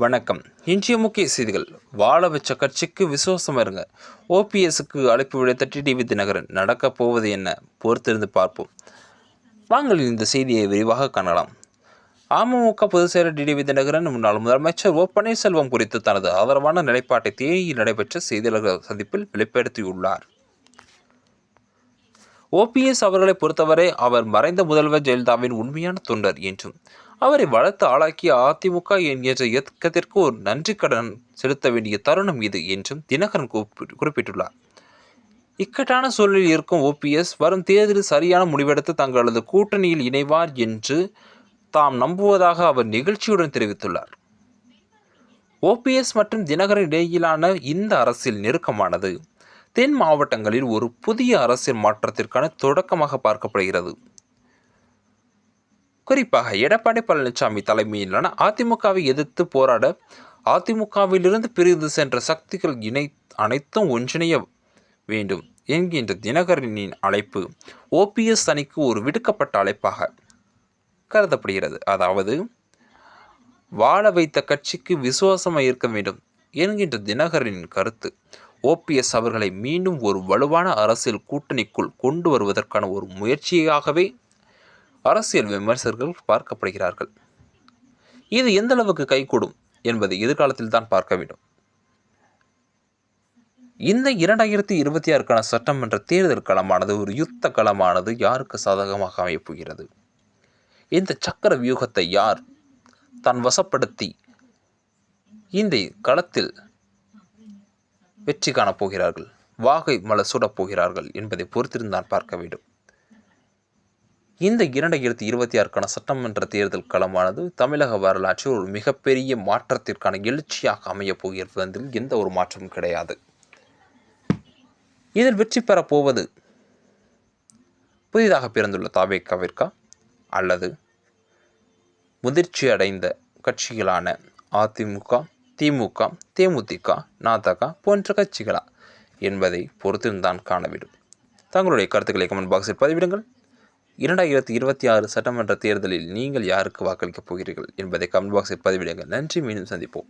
வணக்கம். இன்றைய முக்கிய செய்திகள். வாழ வச்ச கட்சிக்கு விசுவாசம் இருங்க ஓபிஎஸ்க்கு அழைப்பு விடுத்த டிடிவி தினகரன் நடக்கப் போவது என்ன? பொறுத்திருந்து பார்ப்போம். வாங்கள் இந்த செய்தியை விரிவாக காணலாம். அமமுக பொதுச் செயலர் டிடிவி தினகரன் முன்னாள் முதலமைச்சர் ஓ பன்னீர்செல்வம் குறித்து தனது ஆதரவான நிலைப்பாட்டை தேனியில் நடைபெற்ற செய்தியாளர்கள் சந்திப்பில் வெளிப்படுத்தியுள்ளார். ஓபிஎஸ் அவர்களை பொறுத்தவரை அவர் மறைந்த முதல்வர் ஜெயலலிதாவின் உண்மையான தொண்டர் என்றும் அவரை வளர்த்து ஆளாக்கிய அதிமுக என்கின்ற இயக்கத்திற்கு ஒரு நன்றி கடன் செலுத்த வேண்டிய தருணம் இது என்றும் தினகரன் குறிப்பி- குறிப்பிட்டுள்ளார். இக்கட்டான சூழலில் இருக்கும் ஓபிஎஸ் வரும் தேர்தலில் சரியான முடிவெடுத்து தங்களது கூட்டணியில் இணைவார் என்று தாம் நம்புவதாக அவர் நிகழ்ச்சியுடன் தெரிவித்துள்ளார். ஓபிஎஸ் மற்றும் தினகரன் இடையிலான இந்த அரசியல் நெருக்கமானது தென் மாவட்டங்களில் ஒரு புதிய அரசியல் மாற்றத்திற்கான தொடக்கமாக பார்க்கப்படுகிறது. குறிப்பாக எடப்பாடி பழனிசாமி தலைமையிலான அதிமுகவை எதிர்த்து போராட அதிமுகவிலிருந்து பிரிந்து சென்ற சக்திகள் இணை அனைத்தும் ஒன்றிணைய வேண்டும் என்கின்ற தினகரனின் அழைப்பு ஓபிஎஸ் அணிக்கு ஒரு விடுக்கப்பட்ட அழைப்பாக கருதப்படுகிறது. அதாவது வாழ வைத்த கட்சிக்கு விசுவாசமாக இருக்க வேண்டும் என்கின்ற தினகரனின் கருத்து ஓபிஎஸ் அவர்களை மீண்டும் ஒரு வலுவான அரசியல் கூட்டணிக்குள் கொண்டு வருவதற்கான ஒரு முயற்சியாகவே அரசியல் விமர்சகர்கள் பார்க்கப்படுகிறார்கள். இது எந்த அளவுக்கு கைகூடும் என்பதை எதிர்காலத்தில் தான் பார்க்க வேண்டும். இந்த இரண்டாயிரத்தி இருபத்தி ஆறுக்கான சட்டமன்ற தேர்தல் களமானது ஒரு யுத்த களமானது யாருக்கு சாதகமாக அமையப்போகிறது இந்த சக்கர வியூகத்தை யார் தான் வசப்படுத்தி இந்த களத்தில் வெற்றி காணப் போகிறார்கள்? வாகை மலர் சுடப் போகிறார்கள் என்பதை பொறுத்திருந்தான் பார்க்க வேண்டும். இந்த இரண்டாயிரத்தி இருபத்தி ஆறுக்கான சட்டமன்ற தேர்தல் களமானது தமிழக வரலாற்றில் ஒரு மிகப்பெரிய மாற்றத்திற்கான எழுச்சியாக அமையப் போகிறதில் எந்த ஒரு மாற்றமும் கிடையாது. இதில் வெற்றி பெறப் போவது புதிதாக பிறந்துள்ள தாவேக்காவிற்கா? அல்லது முதிர்ச்சி அடைந்த கட்சிகளான அதிமுக திமுக தேமுதிக நாதக போன்ற கட்சிகளா என்பதை பொறுத்திருந்தான் காணவிடும் தங்களுடைய கருத்துக்களை கமெண்ட் பாக்ஸில் பதிவிடுங்கள். இரண்டாயிரத்தி இருபத்தி ஆறு சட்டமன்ற தேர்தலில் நீங்கள் யாருக்கு வாக்களிக்கப் போகிறீர்கள் என்பதை கமெண்ட் பாக்ஸில் பதிவிடுங்கள். நன்றி மீண்டும் சந்திப்போம்.